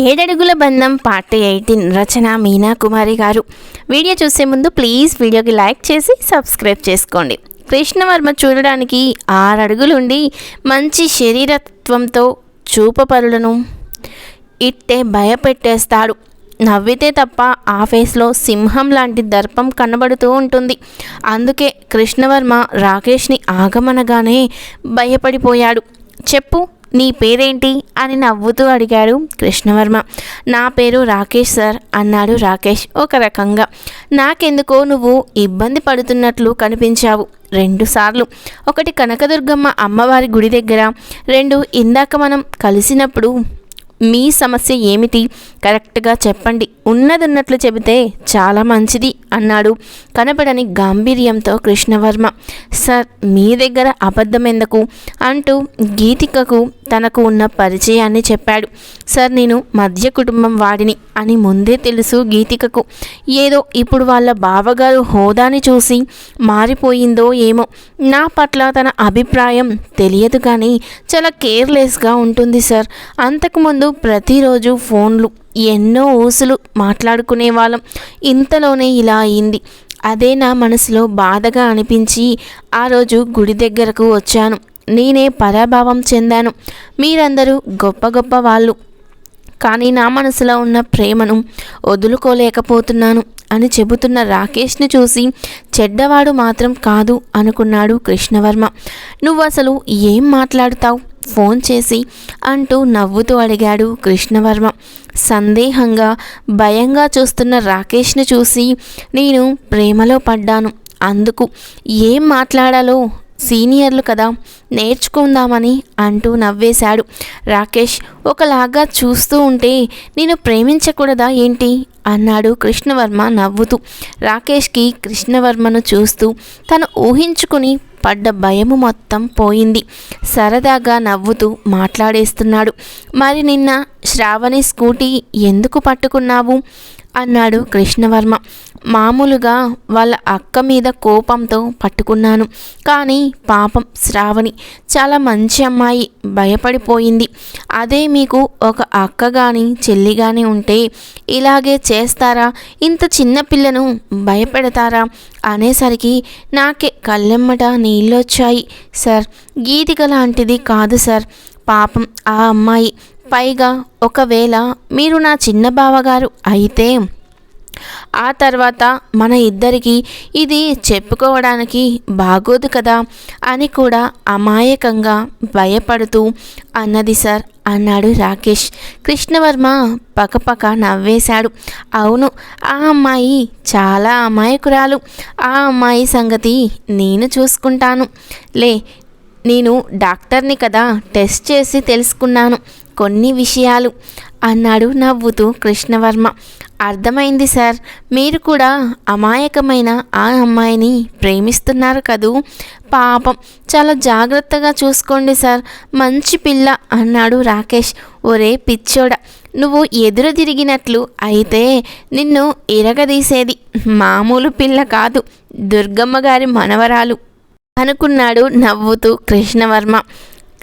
ఏడడుగుల బంధం part eighteen రచన మీనా కుమారి గారు. వీడియో చూసే ముందు ప్లీజ్ వీడియోకి లైక్ చేసి సబ్స్క్రైబ్ చేసుకోండి. కృష్ణవర్మ చూడడానికి ఆరు అడుగులుండి మంచి శరీరత్వంతో చూపపరులను. ఇట్టే భయపెట్టేస్తాడు. నవ్వితే తప్ప ఆ ఫేస్లో సింహం లాంటి దర్పం కనబడుతూ ఉంటుంది. అందుకే కృష్ణవర్మ రాకేష్ని ఆగమనగానే భయపడిపోయాడు. చెప్పు నీ పేరేంటి? అని నవ్వుతూ అడిగాడు కృష్ణవర్మ. నా పేరు రాకేష్ సార్ అన్నాడు రాకేష్ ఒక రకంగా. నాకెందుకో నువ్వు ఇబ్బంది పడుతున్నట్లు కనిపించావు. రెండుసార్లు ఒకటి కనకదుర్గమ్మ అమ్మవారి గుడి దగ్గర రెండు ఇందాక మనం కలిసినప్పుడు మీ సమస్య ఏమిటి? కరెక్ట్గా చెప్పండి. ఉన్నదున్నట్లు చెబితే చాలా మంచిది అన్నాడు కనపడని గాంభీర్యంతో కృష్ణవర్మ. సార్ మీ దగ్గర అబద్ధం ఎందుకు అంటూ గీతికకు తనకు ఉన్న పరిచయాన్ని చెప్పాడు. సార్ నేను మధ్య కుటుంబం వాడిని అని ముందే తెలుసు గీతికకు. ఏదో ఇప్పుడు వాళ్ళ బావగారు హోదాని చూసి మారిపోయిందో ఏమో. నా పట్ల తన అభిప్రాయం తెలియదు కానీ చాలా కేర్లెస్గా ఉంటుంది సార్. అంతకుముందు ప్రతిరోజు ఫోన్లు ఎన్నో ఊసులు మాట్లాడుకునే వాళ్ళం. ఇంతలోనే ఇలా అయింది. అదే నా మనసులో బాధగా అనిపించి ఆ రోజు గుడి దగ్గరకు వచ్చాను. నేనే పరాభావం చెందాను. మీరందరూ గొప్ప గొప్ప వాళ్ళు. కానీ నా మనసులో ఉన్న ప్రేమను వదులుకోలేకపోతున్నాను అని చెబుతున్న రాకేష్ని చూసి చెడ్డవాడు మాత్రం కాదు అనుకున్నాడు కృష్ణవర్మ. నువ్వు అసలు ఏం మాట్లాడుతావు? ఫోన్ చేసి అంటూ నవ్వుతూ అడిగాడు కృష్ణవర్మ. సందేహంగా భయంగా చూస్తున్న రాకేష్ని చూసి నేను ప్రేమలో పడ్డాను. అందుకు ఏం మాట్లాడాలో సీనియర్లు కదా నేర్చుకుందామని అంటూ నవ్వేశాడు. రాకేష్ ఒకలాగా చూస్తూ ఉంటే నేను ప్రేమించకూడదా ఏంటి? అన్నాడు కృష్ణవర్మ నవ్వుతూ. రాకేష్కి కృష్ణవర్మను చూస్తూ తను ఊహించుకుని పడ్డ భయము మొత్తం పోయింది. సరదాగా నవ్వుతూ మాట్లాడేస్తున్నాడు. మరి నిన్న శ్రావణి స్కూటీ ఎందుకు పట్టుకున్నావు? అన్నాడు కృష్ణవర్మ. మామూలుగా వాళ్ళ అక్క మీద కోపంతో పట్టుకున్నాను. కానీ పాపం శ్రావణి చాలా మంచి అమ్మాయి భయపడిపోయింది. అదే మీకు ఒక అక్క కానీ చెల్లి కానీ ఉంటే ఇలాగే చేస్తారా? ఇంత చిన్న పిల్లను భయపెడతారా? అనేసరికి నాకే కళ్ళెమ్మట నీళ్ళొచ్చాయి. సార్ గీతిక లాంటిది కాదు సార్. పాపం ఆ అమ్మాయి. పైగా ఒకవేళ మీరు నా చిన్న బావగారు అయితే ఆ తర్వాత మన ఇద్దరికి ఇది చెప్పుకోవడానికి బాగోదు కదా అని కూడా అమాయకంగా భయపడుతూ అన్నది సార్ అన్నాడు రాకేష్. కృష్ణవర్మ పకపక నవ్వేశాడు. అవును ఆ అమ్మాయి చాలా అమాయకురాలు. ఆ అమ్మాయి సంగతి నేను చూసుకుంటాను. లే నేను డాక్టర్ని కదా టెస్ట్ చేసి తెలుసుకున్నాను. కొన్ని విషయాలు అన్నాడు నవ్వుతూ కృష్ణవర్మ. అర్థమైంది సార్. మీరు కూడా అమాయకమైన ఆ అమ్మాయిని ప్రేమిస్తున్నారు కదూ? పాపం. చాలా జాగ్రత్తగా చూసుకోండి సార్. మంచి పిల్ల అన్నాడు రాకేష్. ఒరే పిచ్చోడ. నువ్వు ఎదురు తిరిగినట్లు అయితే నిన్ను ఇరగదీసేది మామూలు పిల్ల కాదు. దుర్గమ్మ గారి మనవరాలు అనుకున్నాడు నవ్వుతూ కృష్ణవర్మ.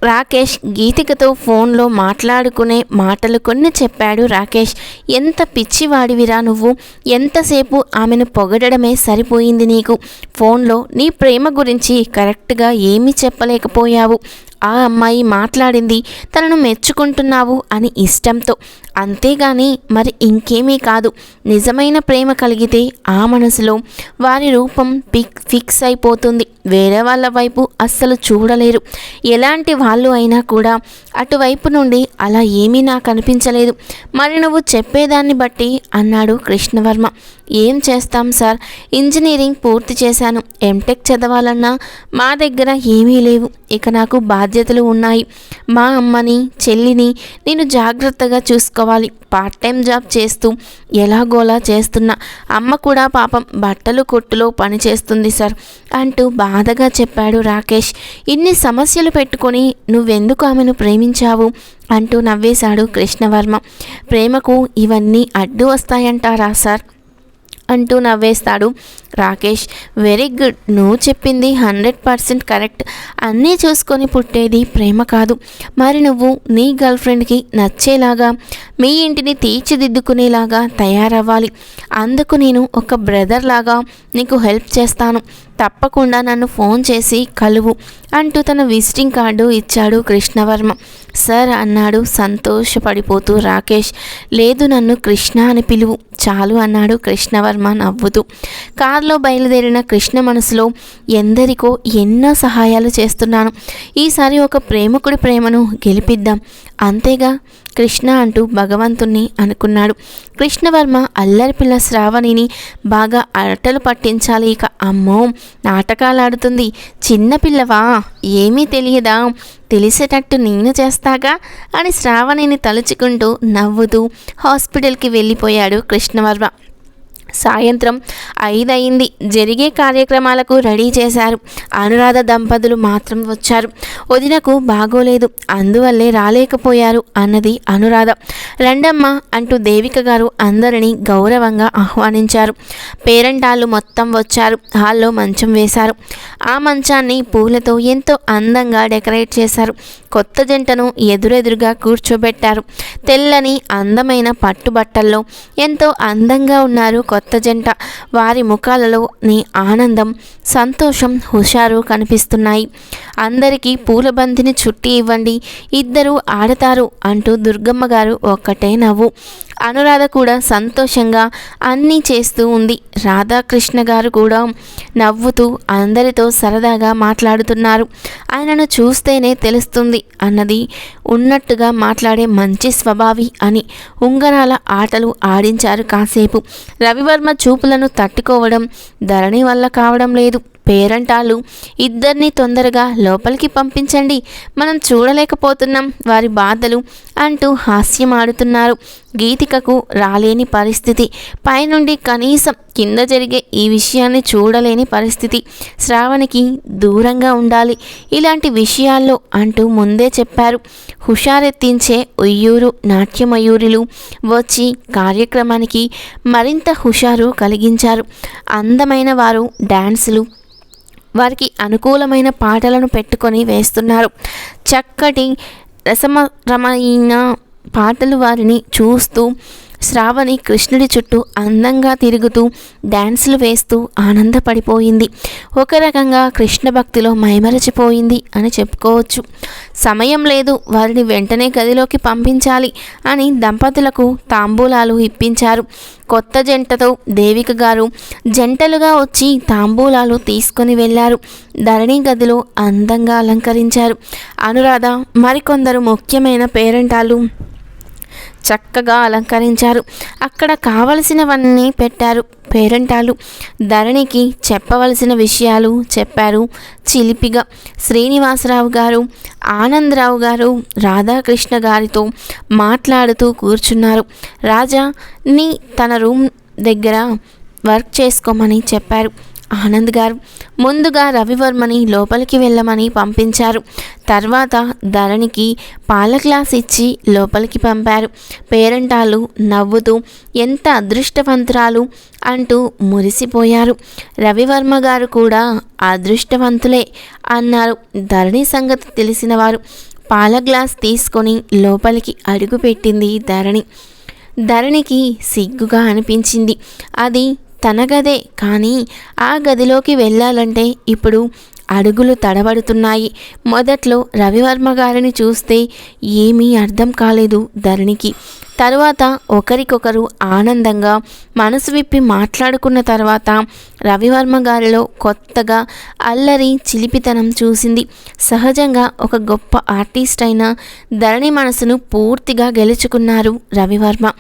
రాకేష్ గీతికతో ఫోన్లో మాట్లాడుకునే మాటలు కొన్ని చెప్పాడు రాకేష్. ఎంత పిచ్చివాడివిరా నువ్వు? ఎంతసేపు ఆమెను పొగడమే సరిపోయింది నీకు? ఫోన్లో నీ ప్రేమ గురించి కరెక్ట్గా ఏమీ చెప్పలేకపోయావు. ఆ అమ్మాయి మాట్లాడింది తనను మెచ్చుకుంటున్నావు అని ఇష్టంతో. అంతేగాని మరి ఇంకేమీ కాదు. నిజమైన ప్రేమ కలిగితే ఆ మనసులో వారి రూపం పిక్ ఫిక్స్ అయిపోతుంది. వేరే వాళ్ళ వైపు అస్సలు చూడలేరు. ఎలాంటి వాళ్ళు అయినా కూడా అటువైపు నుండి అలా ఏమీ నాకు అనిపించలేదు. మరి నువ్వు చెప్పేదాన్ని బట్టి అన్నాడు కృష్ణవర్మ. ఏం చేస్తాం సార్? ఇంజనీరింగ్ పూర్తి చేశాను. ఎంటెక్ చదవాలన్నా మా దగ్గర ఏమీ లేవు. ఇక నాకు బాధ్యతలు ఉన్నాయి. మా అమ్మని చెల్లిని నేను జాగ్రత్తగా చూసుకోవాలి. పార్ట్ టైం జాబ్ చేస్తూ ఎలాగోలా చేస్తున్నా. అమ్మ కూడా పాపం బట్టలు కొట్టులో పని చేస్తుంది సార్ అంటూ బాధగా చెప్పాడు రాకేష్. ఇన్ని సమస్యలు పెట్టుకొని నువ్వెందుకు ఆమెను ప్రేమించావు? అంటూ నవ్వేశాడు కృష్ణవర్మ. ప్రేమకు ఇవన్నీ అడ్డు వస్తాయంటారా సార్? అంటూ నవ్వేస్తాడు. Rakesh very good. నువ్వు చెప్పింది హండ్రెడ్ పర్సెంట్ కరెక్ట్. అన్నీ చూసుకొని పుట్టేది ప్రేమ కాదు. మరి నువ్వు నీ గర్ల్ ఫ్రెండ్కి నచ్చేలాగా మీ ఇంటిని తీర్చిదిద్దుకునేలాగా తయారవ్వాలి. అందుకు నేను ఒక బ్రదర్ లాగా నీకు హెల్ప్ చేస్తాను. తప్పకుండా నన్ను ఫోన్ చేసి కలువు అంటూ తన విజిటింగ్ కార్డు ఇచ్చాడు కృష్ణవర్మ. సార్ అన్నాడు సంతోషపడిపోతూ రాకేష్. లేదు నన్ను కృష్ణ అని పిలువు. చాలు అన్నాడు కృష్ణవర్మ నవ్వుతూ. కారులో బయలుదేరిన కృష్ణ మనసులో ఎందరికో ఎన్నో సహాయాలు చేస్తున్నాను. ఈసారి ఒక ప్రేమికుడి ప్రేమను గెలిపిద్దాం. అంతేగా కృష్ణ అంటూ భగవంతుణ్ణి అనుకున్నాడు. కృష్ణవర్మ అల్లరిపిల్ల శ్రావణిని బాగా అరటలు పట్టించాలి ఇక అమ్మో! నాటకాలాడుతుంది చిన్నపిల్లవా ఏమీ తెలియదా? తెలిసేటట్టు నేను చేస్తాగా? అని శ్రావణిని తలుచుకుంటూ నవ్వుతూ హాస్పిటల్కి వెళ్ళిపోయాడు కృష్ణవర్మ. సాయంత్రం ఐదయింది. జరిగే కార్యక్రమాలకు రెడీ చేశారు. అనురాధ దంపతులు మాత్రం వచ్చారు. వదినకు బాగోలేదు. అందువల్లే రాలేకపోయారు అన్నది అనురాధ. రండమ్మ అంటూ దేవిక గారు అందరినీ గౌరవంగా ఆహ్వానించారు. పేరెంటాళ్ళు మొత్తం వచ్చారు. హాల్లో మంచం వేశారు. ఆ మంచాన్ని పూలతో ఎంతో అందంగా డెకరేట్ చేశారు. కొత్త జంటను ఎదురెదురుగా కూర్చోబెట్టారు. తెల్లని అందమైన పట్టుబట్టల్లో ఎంతో అందంగా ఉన్నారు కొత్త జంట. వారి ముఖాలలో నీ ఆనందం సంతోషం హుషారు కనిపిస్తున్నాయి. అందరికీ పూలబంతిని చుట్టి ఇవ్వండి. ఇద్దరు ఆడతారు అంటూ దుర్గమ్మ గారు ఒక్కటే నవ్వు. అనురాధ కూడా సంతోషంగా అన్నీ చేస్తూ ఉంది. రాధాకృష్ణ గారు కూడా నవ్వుతూ అందరితో సరదాగా మాట్లాడుతున్నారు. ఆయనను చూస్తేనే తెలుస్తుంది అన్నది ఉన్నట్టుగా మాట్లాడే మంచి స్వభావి అని ఉంగరాల ఆటలు ఆడించారు కాసేపు. రవివర్మ చూపులను తట్టుకోవడం ధరణి వల్ల కావడం లేదు. పేరంటాలు. ఇద్దరిని తొందరగా లోపలికి పంపించండి. మనం చూడలేకపోతున్నాం. వారి బాధలు అంటూ హాస్యం ఆడుతున్నారు గీతికకు రాలేని పరిస్థితి. పైనుండి కనీసం కింద జరిగే ఈ విషయాన్ని చూడలేని పరిస్థితి. శ్రావణికి దూరంగా ఉండాలి. ఇలాంటి విషయాల్లో అంటూ ముందే చెప్పారు. హుషారెత్తించే ఉయ్యూరు నాట్యమయూరులు వచ్చి కార్యక్రమానికి మరింత హుషారు కలిగించారు. అందమైన వారు డ్యాన్సులు వారికి అనుకూలమైన పాటలను పెట్టుకొని వేస్తున్నారు. చక్కటి రసమరమైన పాటలు వారిని చూస్తూ శ్రావణి కృష్ణుడి చుట్టూ అందంగా తిరుగుతూ డ్యాన్సులు వేస్తూ ఆనందపడిపోయింది. ఒక రకంగా కృష్ణ భక్తిలో మైమరచిపోయింది అని చెప్పుకోవచ్చు. సమయం లేదు వారిని వెంటనే గదిలోకి పంపించాలి అని దంపతులకు తాంబూలాలు ఇప్పించారు. కొత్త జంటతో దేవిక గారు జంటలుగా వచ్చి తాంబూలాలు తీసుకొని వెళ్ళారు. ధరణి గదిలో అందంగా అలంకరించారు. అనురాధ మరికొందరు ముఖ్యమైన పేరెంటాలు చక్కగా అలంకరించారు. అక్కడ కావలసినవన్నీ పెట్టారు పేరంటాలు ధరణికి చెప్పవలసిన విషయాలు చెప్పారు చిలిపిగా. శ్రీనివాసరావు గారు ఆనందరావు గారు రాధాకృష్ణ గారితో మాట్లాడుతూ కూర్చున్నారు. రాజా నీ తన రూమ్ దగ్గర వర్క్ చేసుకోమని చెప్పారు. ఆనంద్ గారు. ముందుగా రవివర్మని లోపలికి వెళ్ళమని పంపించారు. తర్వాత ధరణికి పాల గ్లాస్ ఇచ్చి లోపలికి పంపారు. పేరంటాలు నవ్వుతూ ఎంత అదృష్టవంతురాలు అంటూ మురిసిపోయారు. రవివర్మ గారు కూడా అదృష్టవంతులే అన్నారు. ధరణి సంగతి తెలిసిన వారు పాల గ్లాస్ తీసుకొని లోపలికి అడుగుపెట్టింది ధరణి. ధరణికి సిగ్గుగా అనిపించింది. అది తన గదే. కానీ ఆ గదిలోకి వెళ్ళాలంటే ఇప్పుడు అడుగులు తడబడుతున్నాయి. మొదట్లో రవివర్మ గారిని చూస్తే ఏమీ అర్థం కాలేదు ధరణికి. తరువాత ఒకరికొకరు ఆనందంగా మనసు విప్పి మాట్లాడుకున్న తర్వాత రవివర్మ గారిలో కొత్తగా అల్లరి చిలిపితనం చూసింది. సహజంగా ఒక గొప్ప ఆర్టిస్ట్ అయిన ధరణి మనసును పూర్తిగా గెలుచుకున్నారు రవివర్మ.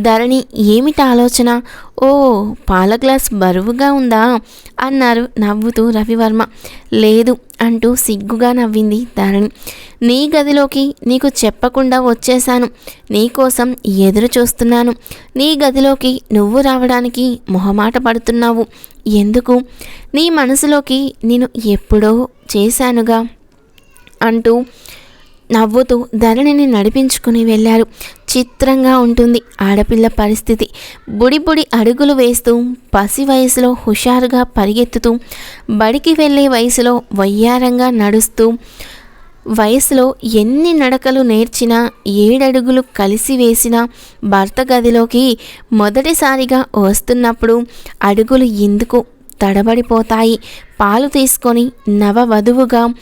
ధరణి ఏమిటి ఆలోచన? ఓ పాల గ్లాస్ బరువుగా ఉందా? అన్నారు నవ్వుతూ రవివర్మ. లేదు అంటూ సిగ్గుగా నవ్వింది ధరణి. నీ గదిలోకి నీకు చెప్పకుండా వచ్చేశాను. నీకోసం ఎదురు చూస్తున్నాను నీ గదిలోకి నువ్వు రావడానికి మొహమాట పడుతున్నావు. ఎందుకు? నీ మనసులోకి నేను ఎప్పుడో చేశానుగా అంటూ నవ్వుతూ ధరణిని నడిపించుకుని వెళ్ళారు చిత్రంగా ఉంటుంది ఆడపిల్ల పరిస్థితి. బుడి బుడి అడుగులు వేస్తూ పసి వయసులో హుషారుగా పరిగెత్తుతూ బడికి వెళ్ళే వయసులో వయ్యారంగా నడుస్తూ వయసులో ఎన్ని నడకలు నేర్చినా ఏడడుగులు కలిసి వేసినా భర్త గదిలోకి మొదటిసారిగా వస్తున్నప్పుడు అడుగులు ఎందుకు తడబడిపోతాయి? పాలు తీసుకొని నవవధువుగా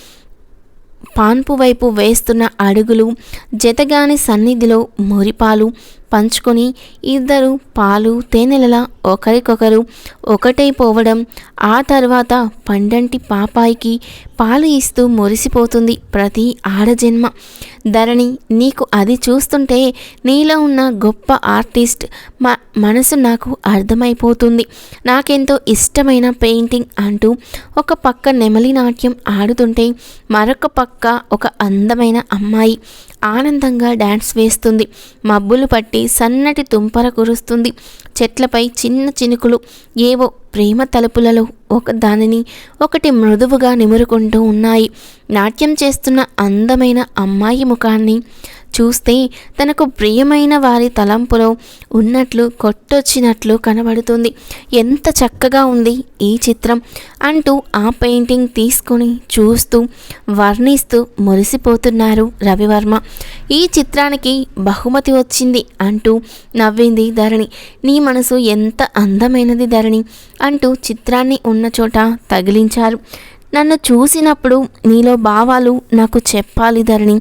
పాన్పు వైపు వేస్తున్న అడుగులు జతగాని సన్నిధిలో మురిపాలు పంచుకొని ఇద్దరు పాలు తేనెలలా ఒకరికొకరు ఒకటైపోవడం ఆ తర్వాత పండంటి పాపాయికి పాలు ఇస్తూ మురిసిపోతుంది ప్రతి ఆడజన్మ. ధరణి నీకు అది చూస్తుంటే నీలో ఉన్న గొప్ప ఆర్టిస్ట్ మా మనసు నాకు అర్థమైపోతుంది. నాకెంతో ఇష్టమైన పెయింటింగ్ అంటూ ఒక పక్క నెమలి నాట్యం ఆడుతుంటే మరొక పక్క ఒక అందమైన అమ్మాయి. ఆనందంగా డ్యాన్స్ వేస్తుంది. మబ్బులు పట్టి సన్నటి తుంపర కురుస్తుంది. చెట్లపై చిన్న చినుకులు ఏవో ప్రేమ తలుపులలో ఒక దానిని ఒకటి మృదువుగా నిమురుకుంటూ ఉన్నాయి. నాట్యం చేస్తున్న అందమైన అమ్మాయి ముఖాన్ని చూస్తే తనకు ప్రియమైన వారి తలంపులో ఉన్నట్లు కొట్టొచ్చినట్లు కనబడుతుంది. ఎంత చక్కగా ఉంది ఈ చిత్రం అంటూ ఆ పెయింటింగ్ తీసుకొని చూస్తూ వర్ణిస్తూ మురిసిపోతున్నారు రవివర్మ. ఈ చిత్రానికి బహుమతి వచ్చింది అంటూ నవ్వింది ధరణి. నీ మనసు ఎంత అందమైనది ధరణి. అంటూ చిత్రాన్ని ఉన్న చోట తగిలించారు. నన్ను చూసినప్పుడు నీలో భావాలు నాకు చెప్పాలి ధరణి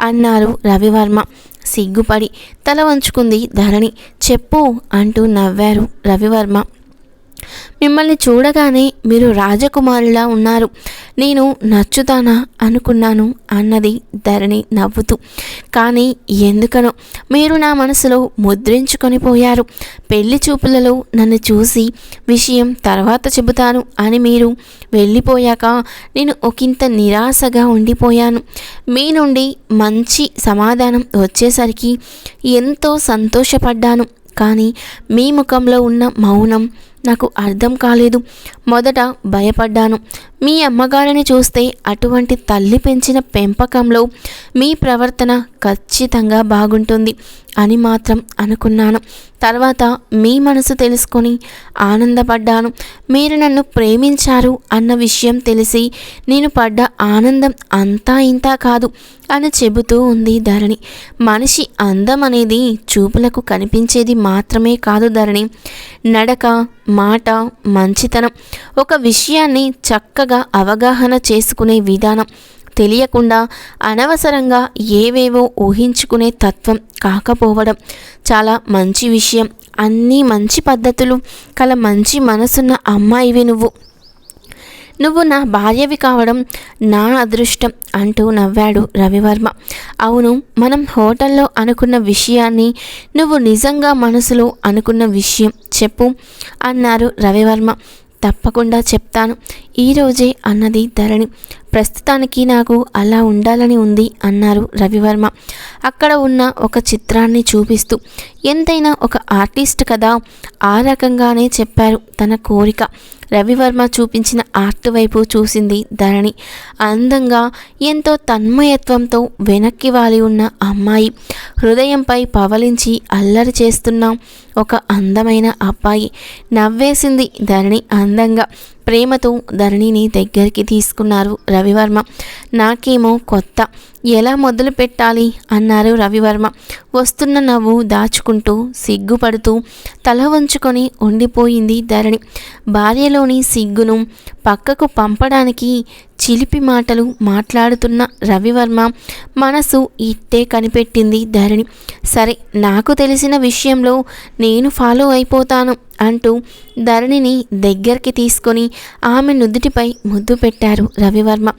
అన్నారు రవివర్మ. సిగ్గుపడి తల వంచుకుంది ధరణి. చెప్పు అంటూ నవ్వారు రవివర్మ. మిమ్మల్ని చూడగానే మీరు రాజకుమారులా ఉన్నారు. నేను నచ్చుతానా అనుకున్నాను అన్నది ధరణి నవ్వుతూ. కానీ ఎందుకనో? మీరు నా మనసులో ముద్రించుకొని పోయారు. పెళ్ళి చూపులలో నన్ను చూసి విషయం తర్వాత చెబుతాను అని మీరు వెళ్ళిపోయాక నేను ఒకంత నిరాశగా ఉండిపోయాను. మీ నుండి మంచి సమాధానం వచ్చేసరికి ఎంతో సంతోషపడ్డాను. కానీ మీ ముఖంలో ఉన్న మౌనం నాకు అర్థం కాలేదు. మొదట భయపడ్డాను. మీ అమ్మగారిని చూస్తే అటువంటి తల్లి పెంచిన పెంపకంలో మీ ప్రవర్తన ఖచ్చితంగా బాగుంటుంది అని మాత్రం అనుకున్నాను. తర్వాత మీ మనసు తెలుసుకొని ఆనందపడ్డాను. మీరు నన్ను ప్రేమించారు అన్న విషయం తెలిసి నేను పడ్డ ఆనందం అంతా ఇంతా కాదు అని చెబుతూ ఉంది ధరణి. మనిషి అందం అనేది చూపులకు కనిపించేది మాత్రమే కాదు ధరణి. నడక మాట మంచితనం ఒక విషయాన్ని చక్కగా అవగాహన చేసుకునే విధానం. తెలియకుండా అనవసరంగా ఏవేవో ఊహించుకునే తత్వం కాకపోవడం చాలా మంచి విషయం. అన్నీ మంచి పద్ధతులు కల మంచి మనసున్న అమ్మాయివి నువ్వు. నువ్వు నా భార్యవి కావడం నా అదృష్టం అంటూ నవ్వాడు రవివర్మ. అవును మనం హోటల్లో అనుకున్న విషయాన్ని నువ్వు నిజంగా మనసులో అనుకున్న విషయం చెప్పు అన్నారు రవివర్మ. తప్పకుండా చెప్తాను. ఈరోజే అన్నది ధరణి. ప్రస్తుతానికి నాకు అలా ఉండాలని ఉంది అన్నారు రవివర్మ. అక్కడ ఉన్న ఒక చిత్రాన్ని చూపిస్తూ ఎంతైనా ఒక ఆర్టిస్ట్ కదా ఆ రకంగానే చెప్పారు తన కోరిక. రవివర్మ చూపించిన ఆర్ట్ వైపు చూసింది ధరణి. అందంగా ఎంతో తన్మయత్వంతో వెనక్కి వాలి ఉన్న అమ్మాయి. హృదయంపై పవలించి అల్లరి చేస్తున్న ఒక అందమైన అబ్బాయి. నవ్వేసింది ధరణి అందంగా. ప్రేమతో ధరణిని దగ్గరికి తీసుకున్నారు రవివర్మ. నాకేమో కొత్త. ఎలా మొదలు పెట్టాలి? అన్నారు రవివర్మ. వస్తున్న నవ్వు దాచుకుంటూ సిగ్గుపడుతూ తల వంచుకొని ఉండిపోయింది ధరణి. భార్యలోని సిగ్గును పక్కకు పంపడానికి చిలిపి మాటలు మాట్లాడుతున్న రవివర్మ మనసు ఇట్టే కనిపెట్టింది ధరణి. సరే నాకు తెలిసిన విషయంలో నేను ఫాలో అయిపోతాను అంటూ ధరణిని దగ్గరికి తీసుకొని ఆమె నుదుటిపై ముద్దు పెట్టారు రవివర్మ.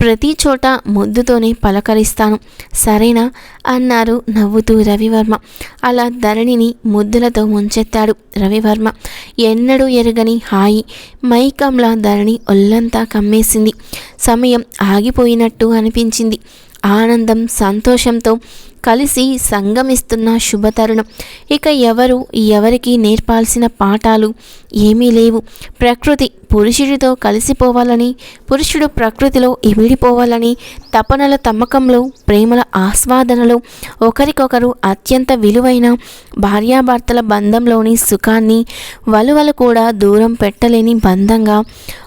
ప్రతి చోట ముద్దుతోనే పలకరిస్తాను సరేనా? అన్నారు నవ్వుతూ రవివర్మ. అలా ధరణిని ముద్దులతో ముంచెత్తాడు రవివర్మ. ఎన్నడూ ఎరగని హాయి మైకంలా ధరణి ఒళ్ళంతా కమ్మేసింది. సమయం ఆగిపోయినట్టు అనిపించింది. ఆనందం సంతోషంతో కలిసి సంగమిస్తున్న శుభతరుణం. ఇక ఎవరు ఎవరికి నేర్పాల్సిన పాఠాలు ఏమీ లేవు. ప్రకృతి పురుషుడితో కలిసిపోవాలని పురుషుడు ప్రకృతిలో ఇమిడిపోవాలని తపనల తమ్మకంలో ప్రేమల ఆస్వాదనలో ఒకరికొకరు అత్యంత విలువైన భార్యాభర్తల బంధంలోని సుఖాన్ని వలువలు కూడా దూరం పెట్టలేని బంధంగా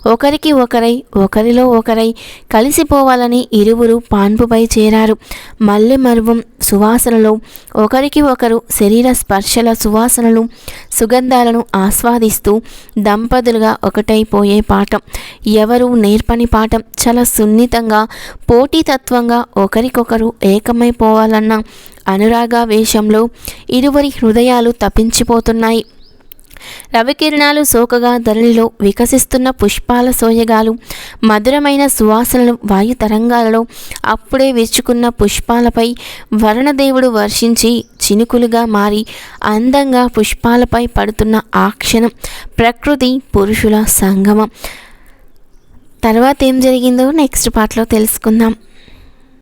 ఒకరికి ఒకరై ఒకరిలో ఒకరై కలిసిపోవాలని ఇరువురు పాన్పుపై చేరారు. మల్లె మరువం సువాసనలో. ఒకరికి ఒకరు శరీర స్పర్శల సువాసనలు సుగంధాలను ఆస్వాదిస్తూ దంపతులుగా ఒకటైపోయే పాఠం. ఎవరు నేర్పని పాఠం? చాలా సున్నితంగా పోటీతత్వంగా ఒకరికొకరు ఏకమైపోవాలన్న అనురాగ వేషంలో ఇరువురి హృదయాలు తప్పించిపోతున్నాయి. రవికిరణాలు సోకగా ధరణిలో వికసిస్తున్న పుష్పాల సోయగాలు మధురమైన సువాసనలు వాయు తరంగాలలో అప్పుడే విరుచుకున్న పుష్పాలపై వరుణదేవుడు వర్షించి చినుకులుగా మారి అందంగా పుష్పాలపై పడుతున్న ఆ క్షణం ప్రకృతి పురుషుల సంగమం. తర్వాత ఏం జరిగిందో నెక్స్ట్ పార్ట్లో తెలుసుకుందాం.